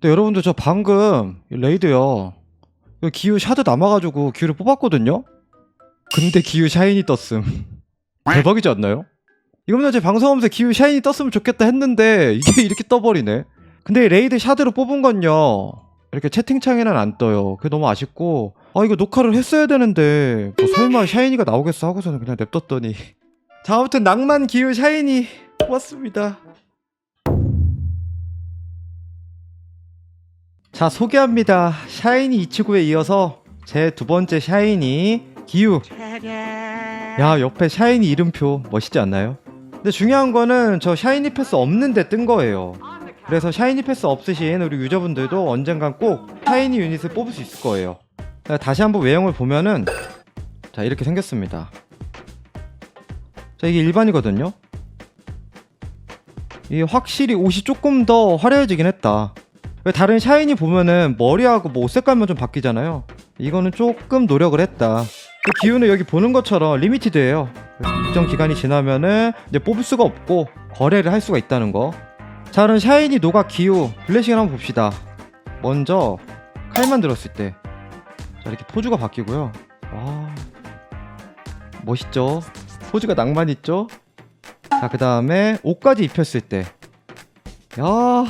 근데 여러분들 저 방금 레이드요. 기후 샤드 남아가지고 기후를 뽑았거든요. 근데 기후 샤이니 떴음. 대박이지 않나요? 이거면 제 방송하면서 기후 샤이니 떴으면 좋겠다 했는데 이게 이렇게 떠버리네. 근데 이 레이드 샤드로 뽑은 건요. 이렇게 채팅창에는 안 떠요. 그게 너무 아쉽고 아 이거 녹화를 했어야 되는데 뭐 설마 샤이니가 나오겠어 하고서는 그냥 냅뒀더니 자 아무튼 낭만 기후 샤이니 뽑았습니다. 자 소개합니다. 샤이니 이치구에 이어서 제 두 번째 샤이니 기우. 야 옆에 샤이니 이름표 멋있지 않나요? 근데 중요한 거는 저 샤이니 패스 없는데 뜬 거예요. 그래서 샤이니 패스 없으신 우리 유저분들도 언젠간 꼭 샤이니 유닛을 뽑을 수 있을 거예요. 자, 다시 한번 외형을 보면은 자 이렇게 생겼습니다. 자 이게 일반이거든요. 이 확실히 옷이 조금 더 화려해지긴 했다. 왜 다른 샤이니 보면은 머리하고 뭐 옷 색깔만 좀 바뀌잖아요. 이거는 조금 노력을 했다. 그 기운은 여기 보는 것처럼 리미티드예요. 일정 기간이 지나면은 이제 뽑을 수가 없고 거래를 할 수가 있다는 거. 자 그럼 샤이니 노가 기후 블레싱을 한번 봅시다. 먼저 칼만 들었을 때. 자 이렇게 포즈가 바뀌고요. 와 멋있죠? 포즈가 낭만 있죠? 자 그 다음에 옷까지 입혔을 때. 야.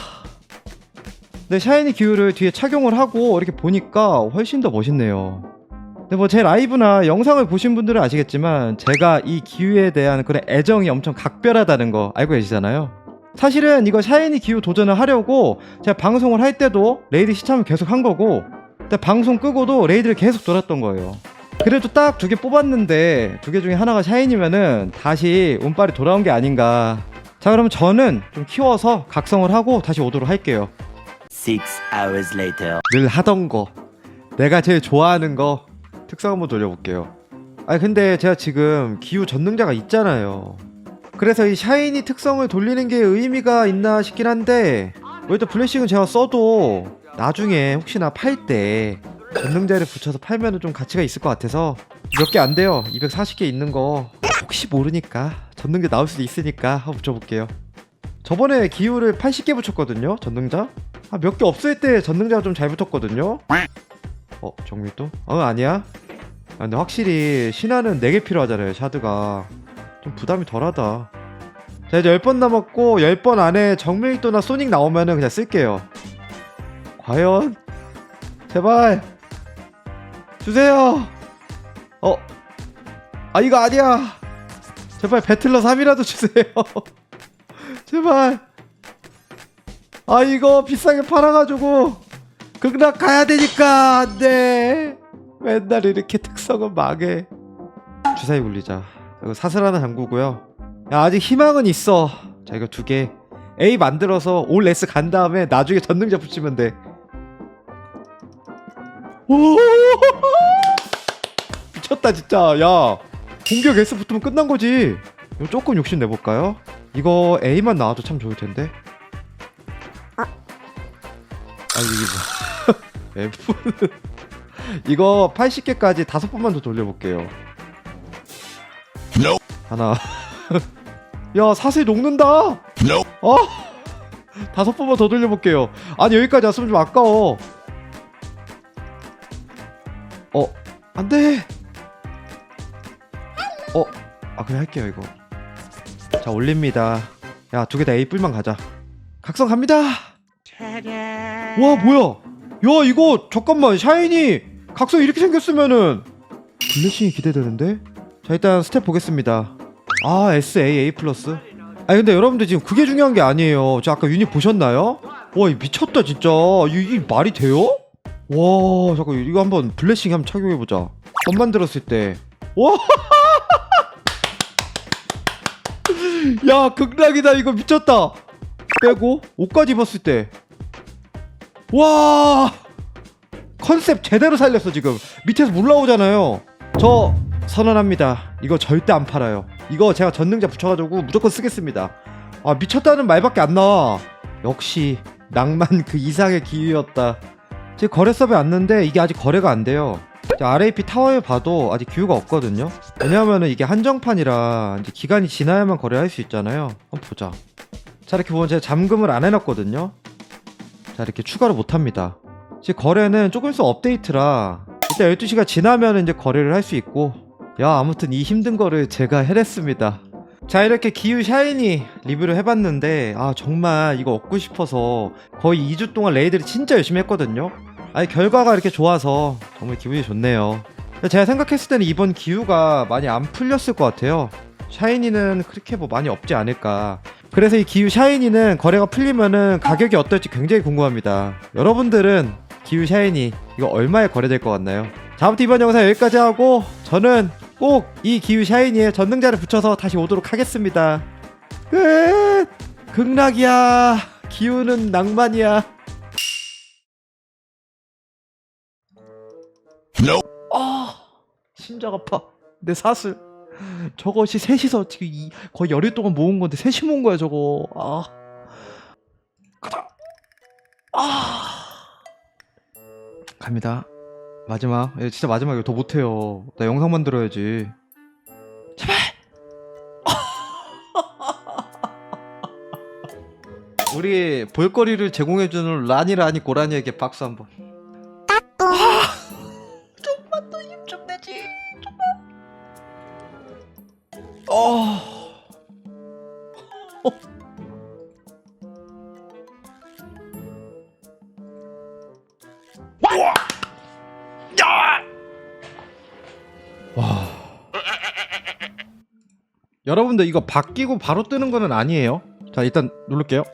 네, 샤이니 기후를 뒤에 착용을 하고 이렇게 보니까 훨씬 더 멋있네요. 근데 뭐 제 라이브나 영상을 보신 분들은 아시겠지만 제가 이 기후에 대한 그런 애정이 엄청 각별하다는 거 알고 계시잖아요. 사실은 이거 샤이니 기후 도전을 하려고 제가 방송을 할 때도 레이드 시참을 계속 한 거고 근데 방송 끄고도 레이드를 계속 돌았던 거예요. 그래도 딱 두 개 뽑았는데 두 개 중에 하나가 샤이니면은 다시 운빨이 돌아온 게 아닌가. 자 그러면 저는 좀 키워서 각성을 하고 다시 오도록 할게요. Six hours later. 늘 하던 거 내가 제일 좋아하는 거 특성 한번 돌려볼게요. 아니 근데 제가 지금 기후 전능자가 있잖아요. 그래서 이 샤이니 특성을 돌리는 게 의미가 있나 싶긴 한데 왜또 블레싱은 제가 써도 나중에 혹시나 팔 때 전능자를 붙여서 팔면은 좀 가치가 있을 것 같아서 몇 개 안 돼요. 240개 있는 거. 혹시 모르니까 전능자 나올 수도 있으니까 한번 붙여볼게요. 저번에 기후를 80개 붙였거든요 전능자 아, 몇 개 없을 때 전능자가 좀 잘 붙었거든요. 어, 정밀도? 어, 아니야. 아, 근데 확실히 신화는 4개 필요하잖아요, 샤드가. 좀 부담이 덜하다. 자, 이제 10번 남았고, 10번 안에 정밀도나 소닉 나오면은 그냥 쓸게요. 과연? 제발! 주세요! 어? 아, 이거 아니야! 제발 배틀러 3이라도 주세요! 제발! 아 이거 비싸게 팔아가지고 극락 가야 되니까 안돼. 맨날 이렇게 특성은 망해. 주사위 굴리자. 이거 사슬 하나 잠그고요. 야 아직 희망은 있어. 자 이거 두 개. A 만들어서 올 S 간 다음에 나중에 전능자 붙이면 돼. 오! 미쳤다 진짜. 야 공격 S 붙으면 끝난 거지. 이거 조금 욕심 내볼까요? 이거 A만 나와도 참 좋을 텐데 아 이게 뭐. F는 이거 80개까지 다섯 번만 더 돌려볼게요. 하나. 야 사슬 녹는다! 어? 다섯 번만 더 돌려볼게요. 아니 여기까지 왔으면 좀 아까워. 어 안돼! 어 아 그냥 할게요 이거. 자 올립니다. 야 두 개 다 A 뿔만 가자. 각성 갑니다 와 뭐야? 야 이거 잠깐만 샤이니 각성 이렇게 생겼으면은 블레싱이 기대되는데? 자 일단 스텝 보겠습니다. 아 SA A 플러스. 아니 근데 여러분들 지금 그게 중요한 게 아니에요. 저 아까 유닛 보셨나요? 와 미쳤다 진짜. 이, 이 말이 돼요? 와 잠깐 이거 한번 블레싱 한번 착용해보자. 건 만들었을 때와! 야 극락이다 이거 미쳤다. 빼고 옷까지 입었을 때 와 컨셉 제대로 살렸어 지금. 밑에서 물 나오잖아요. 저 선언합니다. 이거 절대 안 팔아요. 이거 제가 전능자 붙여가지고 무조건 쓰겠습니다. 아 미쳤다는 말밖에 안 나와. 역시 낭만 그 이상의 기회였다. 지금 거래섭에 왔는데 이게 아직 거래가 안 돼요. 자, RAP 타워에 봐도 아직 기회가 없거든요. 왜냐하면 이게 한정판이라 기간이 지나야만 거래할 수 있잖아요. 한번 보자. 자 이렇게 보면 제가 잠금을 안 해놨거든요 자 이렇게 추가를 못합니다. 지금 거래는 조금 있으면 업데이트라 일단 12시가 지나면 이제 거래를 할 수 있고 야 아무튼 이 힘든 거를 제가 해냈습니다. 자 이렇게 기후 샤이니 리뷰를 해봤는데 아 정말 이거 얻고 싶어서 거의 2주 동안 레이드를 진짜 열심히 했거든요. 아니 결과가 이렇게 좋아서 정말 기분이 좋네요. 제가 생각했을 때는 이번 기후가 많이 안 풀렸을 것 같아요. 샤이니는 그렇게 뭐 많이 없지 않을까 그래서 이 기후 샤이니는 거래가 풀리면은 가격이 어떨지 굉장히 궁금합니다. 여러분들은 기후 샤이니 이거 얼마에 거래될 것 같나요? 자 아무튼 이번 영상 여기까지 하고 저는 꼭 이 기후 샤이니에 전능자를 붙여서 다시 오도록 하겠습니다. 끝! 극락이야. 기후는 낭만이야. 아 심장 아파. 내 사슬 저것이 셋이서 지금 이, 거의 열일 동안 모은 건데 셋이 모은 거야 저거. 아. 가자. 아. 갑니다. 마지막. 예, 진짜 마지막이에요 더 못해요. 나 영상 만들어야지. 제발! 우리 볼거리를 제공해주는 라니 라니 고라니에게 박수 한번 와. 여러분들 이거 바뀌고 바로 뜨는 거는 아니에요. 자 일단 누를게요.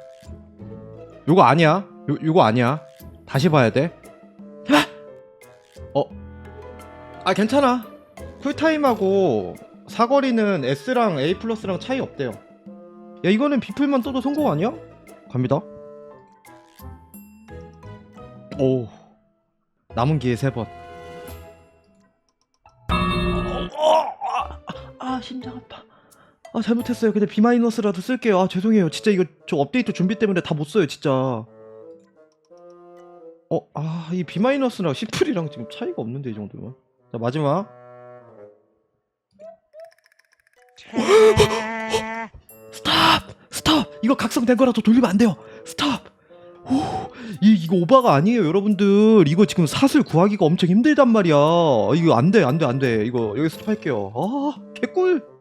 요거 아니야. 요 요거 아니야. 다시 봐야 돼. 어. 아 괜찮아. 쿨타임하고 사거리는 S랑 A 플러스랑 차이 없대요. 야 이거는 비플만 떠도 성공 아니야? 갑니다. 오 남은 기회 세 번. 아, 아 심장 아파. 아 잘못했어요. 근데 B 마이너스라도 쓸게요. 아 죄송해요. 진짜 이거 저 업데이트 준비 때문에 다 못 써요. 진짜. 어, 아, 이 B 마이너스랑 시플이랑 지금 차이가 없는데 이 정도면. 자 마지막. 스탑! 스탑! 이거 각성된 거라도 돌리면 안 돼요. 스탑! 오, 이 이거 오바가 아니에요, 여러분들. 이거 지금 사슬 구하기가 엄청 힘들단 말이야. 이거 안 돼, 안 돼, 안 돼. 이거 여기 스톱할게요. 아, 개꿀.